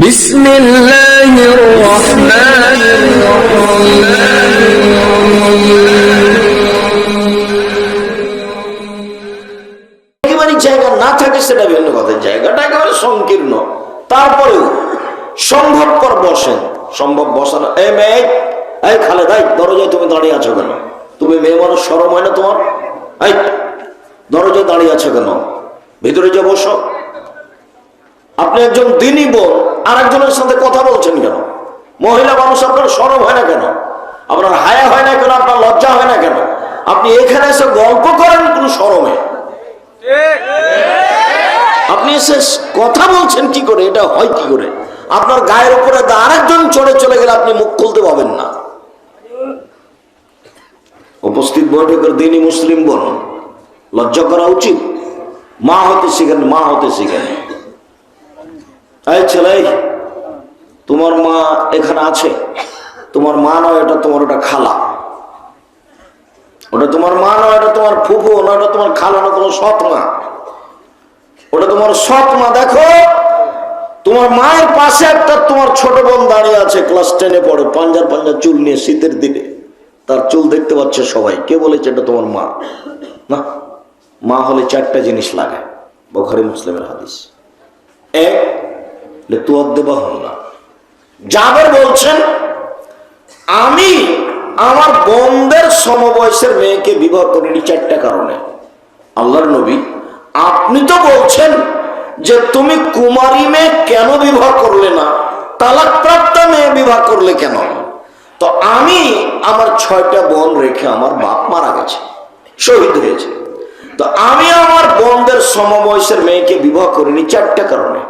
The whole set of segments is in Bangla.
بسم الله الرحمن একেবারে জায়গা না থাকে সেটা ভিন্ন কথা জায়গাটা একেবারে সংকীর্ণ তারপরেও সম্ভবপর বসেন সম্ভব বসানো এই মেয়ে এই খালে দাই দরজায় তুমি দাঁড়িয়ে আছো কেন তুমি মেয়ে মানুষ সরম হয় না তোমার এই দরজায় দাঁড়িয়ে আছো কেন ভিতরে যে বসো আপনি একজন দিনই বোন আর একজনের সাথে কথা বলছেন কেন? মহিলা মানুষ আপনার সরম হয় না কেন? আপনার হায়া হয় না কেন? আপনার লজ্জা হয় না কেন? আপনি এখানে এসে গল্প করেন কোন সরমে? আপনি এসে কথা বলছেন কি করে? এটা হয় কি করে? আপনার গায়ের উপরে আরেকজন চড়ে চলে গেলে আপনি মুখ খুলতে পাবেন না। উপস্থিত বৈঠকের দিনই মুসলিম বোন, লজ্জা করা উচিত? মা হতে শিখেন, মা হতে শিখেন। এই ছেলে, তোমার মা এখানে আছে। তোমার মা নয়, এটা তোমার ওটা খালা। ওটা তোমার মা নয়, এটা তোমার ফুফু, না ওটা তোমার খালা, না তোমার সৎ মা। ওটা তোমার সৎ মা, দেখো। তোমার মায়ের পাশে একটা তোমার ছোট বোন দাঁড়িয়ে আছে, ক্লাস টেনে পড়ে, পাঞ্জার পাঞ্জার চুল নিয়ে শীতের দিনে। তার চুল দেখতে পাচ্ছে সবাই। কে বলেছে এটা তোমার মা? না, মা হলে চারটা জিনিস লাগে। বখারি, মুসলিমের হাদিস। এক না। জাবের বলছেন, আমি আমার বোনদের সমবয়সের মেয়েকে বিবাহ করিনি চারটা কারণে। আল্লাহর নবী, আপনি তো বলছেন যে তুমি কুমারী মেয়ে কেন বিবাহ করলে না তালাক মেয়ে বিবাহ করলে কেন? তো আমি আমার ছয়টা বোন রেখে আমার বাপ মারা গেছে, শহীদ হয়েছে। তো আমি আমার বোনদের সমবয়সের মেয়েকে বিবাহ করিনি চারটা কারণে।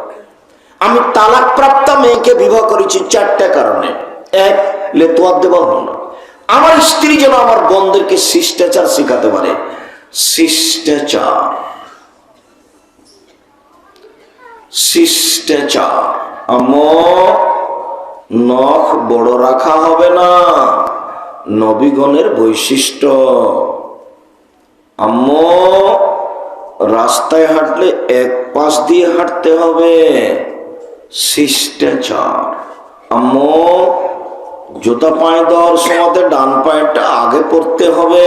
আমি তালাক প্রাপ্ত মেয়েকে বিবাহ করেছি চারটা কারণে। এক লেতোয়াদ দেওয়া হল আমার স্ত্রী যেন আমার বন্ধুকে শিষ্টাচার শেখাতে পারে। শিষ্টাচার। শিষ্টাচার। আম নখ বড় রাখা হবে না। নবীগণের বৈশিষ্ট্য। আম্ম, রাস্তায় হাঁটলে এক পাশ দিয়ে হাঁটতে হবে। শিষ্টাচার। আম্মু, জুতা পায়ে দেওয়ার সময় ডান পায়েরটা আগে পড়তে হবে।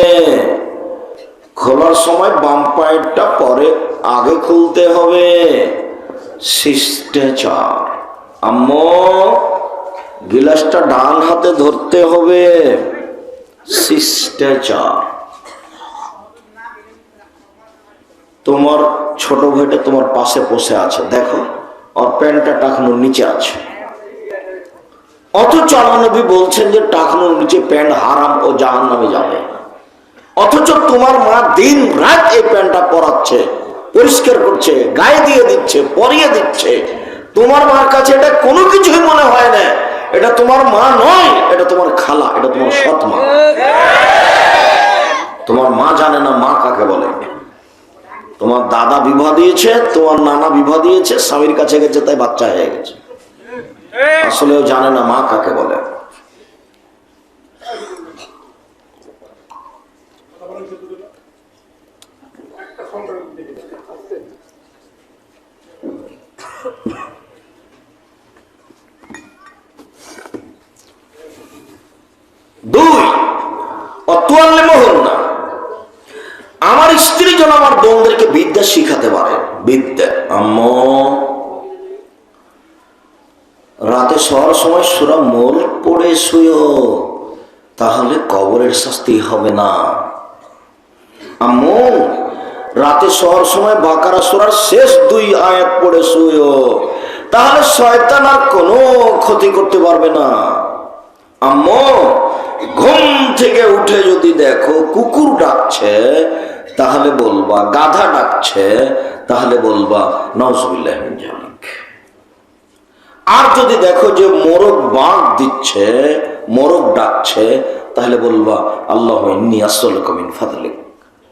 খোলার সময় বাম পায়েরটা পরে আগে খুলতে হবে। শিষ্টাচার। আম্মু, গিলাসটা ডান হাতে ধরতে হবে। শিষ্টাচার। তোমার ছোট ভাইটা তোমার পাশে বসে আছে, দেখো। আর প্যান্টটা টাকানোর নিচে আছে। অথচ নবী বলছেন যে টাকানোর নিচে প্যান্ট হারাম ও জাহান নামে যাবে। অথচ তোমার মা দিন রাত এই প্যান্টটা পরাচ্ছে, পরিষ্কার করছে, গায়ে দিয়ে দিচ্ছে, পরিয়ে দিচ্ছে। তোমার মার কাছে এটা কোনো কিছুই মনে হয় না। এটা তোমার মা নয়, এটা তোমার খালা, এটা তোমার সৎ মা। তোমার মা জানে না মা কাকে বলে। তোমার দাদা বিবাহ দিয়েছে তোমার নানা বিবাহ দিয়েছে স্বামীর কাছে গেছে তাই বাচ্চা হয়ে গেছে। আসলেও জানে না মা কাকে বলে দুই অতুয়াল্লে মোহন না আমার স্ত্রী যেন আমার বোনদেরকে বিদ্যা শিখাতে পারে। বিদ্যা। আম্ম। রাতে শোয়ার সময় সুরা মোল পড়ে শুয়ো, তাহলে কবরের শাস্তি হবে না। আম্মু, রাতে শোয়ার সময় বাকারা সুরার শেষ দুই আয়াত পড়ে শুয়ো, তাহলে শয়তান আর কোনো ক্ষতি করতে পারবে না। আম্মু ঘুম থেকে উঠে যদি দেখো কুকুর ডাকছে, তাহলে বলবা, গাধা ডাকছে, তাহলে বলবা নজবিল্লাহ আর যদি দেখো যে মোরগ বাঁক দিচ্ছে, মোরগ ডাকছে, তাহলে বলবা, আল্লাহ ফাদলিক।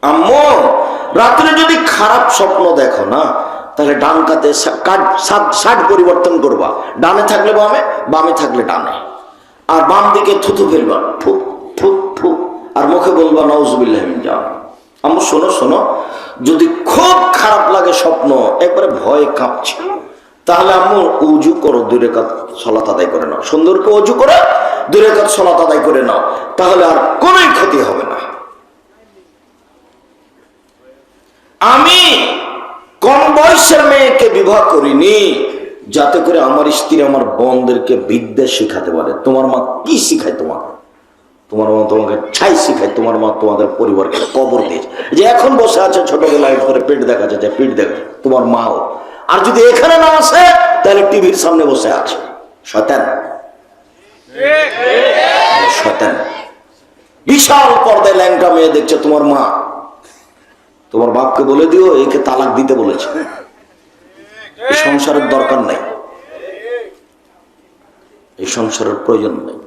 আম্মু, রাত্রে যদি খারাপ স্বপ্ন দেখো না, তাহলে ডান কাতে পরিবর্তন করবা। ডানে থাকলে বামে বামে থাকলে ডানে। আর বাম দিকে থুতু ফেলবা ফু ফু ফু আর মুখে বলবা নজবিল্লাহ যাও আমার শোনো শোনো, যদি খুব খারাপ লাগে স্বপ্ন, একবারে ভয়ে কাঁপছে। তাহলে আম্মু, উজু করো দূরে রেখাত সলাত আদায় করে নাও। সুন্দরকে উজু করে দূরে রেখাত সলাত আদায় করে নাও। তাহলে আর কোনোই ক্ষতি হবে না। আমি কম বয়সের মেয়েকে বিবাহ করিনি। যাতে করে আমার স্ত্রী আমার বোনদেরকে বিদ্যা শিখাতে পারে। তোমার মা কি শিখায় তোমাকে? তোমার মা তোমাকে ছাই শিখায়, তোমার মা তোমাদের পরিবারকে কবর দিয়েছে যে এখন বসে আছে ছোটবেলায় করে পেট দেখা যাচ্ছে পেট দেখা তোমার মাও। আর যদি এখানে না আসে, তাহলে টিভির সামনে বসে আছে। শতান শতান বিশাল পর্দায় ল্যাংটা মেয়ে দেখছে তোমার মা। তোমার বাপকে বলে দিও, একে তালাক দিতে বলেছে। এই সংসারের দরকার নাই। এই সংসারের প্রয়োজন নেই।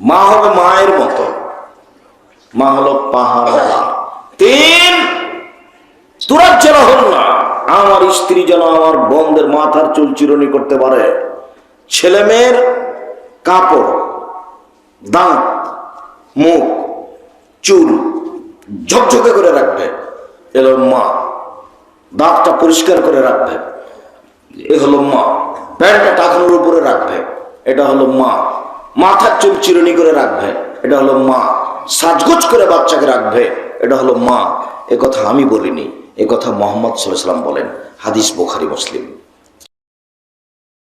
মা হবে মায়ের মতো। মা হলো পাহাড় তিন তুরাজ্জেরা হল না। আমার স্ত্রী যেন আমার বন্ধের মাথার চুল চিরনি করতে পারে। ছেলে মেয়ের কাপড়, দাঁত, মুখ, চুল ঝকঝকে করে রাখবে। এলো মা। দাঁতটা পরিষ্কার করে রাখবে। এ হলো মা। প্যান্টটা টাকানোর উপরে রাখবে। এটা হলো মা। মাথার চুল চিরুনি করে রাখবে। এটা হলো মা। সাজগোজ করে বাচ্চাকে রাখবে। এটা হলো মা। এ কথা আমি বলিনি। এ কথা মোহাম্মদ সাল্লাম বলেন। হাদিস বোখারি, মুসলিম।